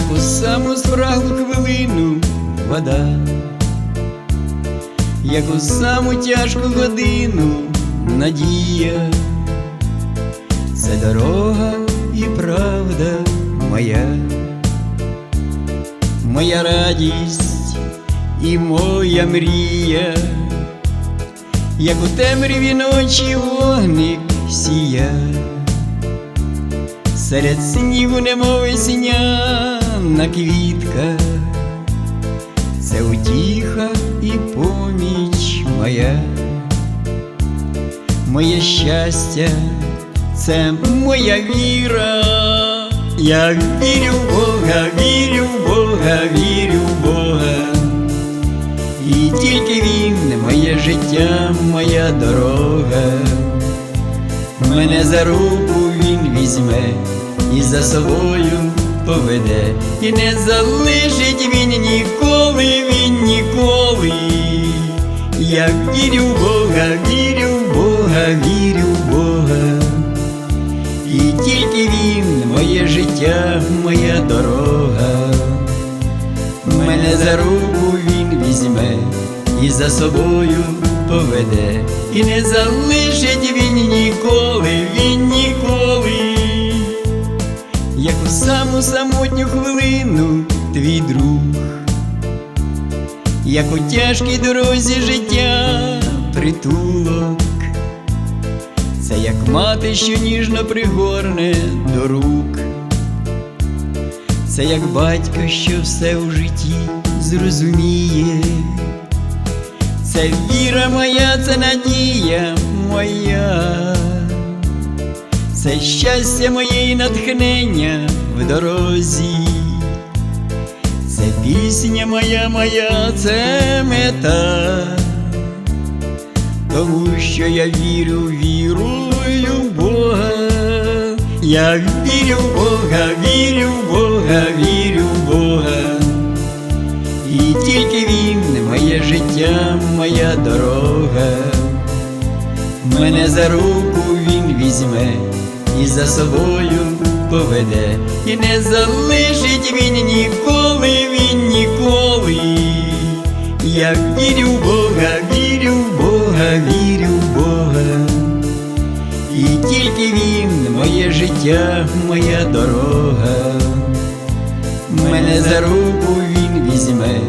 у саму спраглу хвилину вода, як у саму тяжку годину надія, це дорога і правда моя, моя радість і моя мрія, як у темряві ночі вогник сія. Серед снігу немов весняна квітка, це утіха і поміч моя, моє щастя, це моя віра. Я вірю в Бога, вірю в Бога, вірю в Бога. І тільки він моє життя, моя дорога. Мене за руку він візьме і за собою поведе, і не залишить він ніколи, він ніколи. Я вірю в Бога, вірю в Бога, вірю в Бога. І тільки він моє життя, моя дорога. Мене за руку він візьме і за собою поведе, і не залишить він ніколи, він у самотню хвилину твій друг, як у тяжкій дорозі життя притулок, це як мати, що ніжно пригорне до рук. Це як батько, що все в житті зрозуміє, це віра моя, це надія моя, це щастя моє і натхнення дорозі, це пісня моя, моя, це мета, тому що я вірю, вірую в Бога. Я вірю в Бога, вірю в Бога, вірю в Бога. І тільки Він моє життя, моя дорога. Мене за руку він візьме і за собою поведе, і не залишить він ніколи, він ніколи. Я вірю в Бога, вірю в Бога, вірю в Бога. І тільки він моє життя, моя дорога. Мене за руку він візьме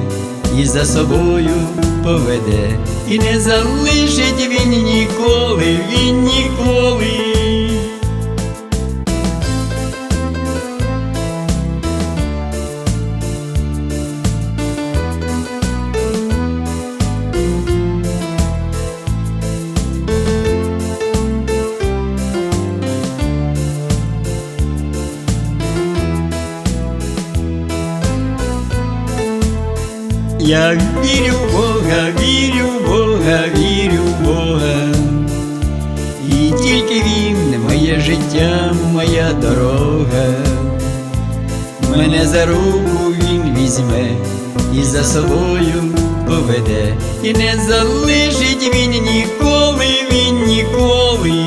і за собою поведе, і не залишить він ніколи, він ніколи. Я вірю в Бога, вірю в Бога, вірю в Бога. І тільки Він моє життя, моя дорога. Мене за руку він візьме і за собою поведе, і не залишить він ніколи, він ніколи.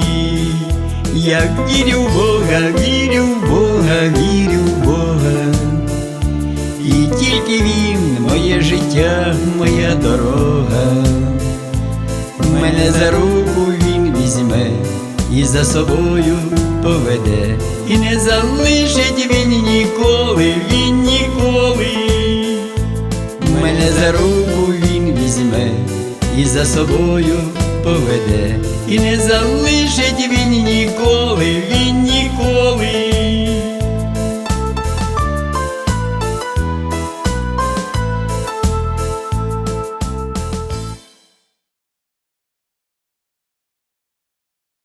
Я вірю в Бога, І тільки він моє життя, моя дорога. Мене за руку він візьме і за собою поведе, і не залишить він ніколи, він ніколи. Мене за руку він візьме і за собою поведе, і не залишить він ніколи, він ніколи.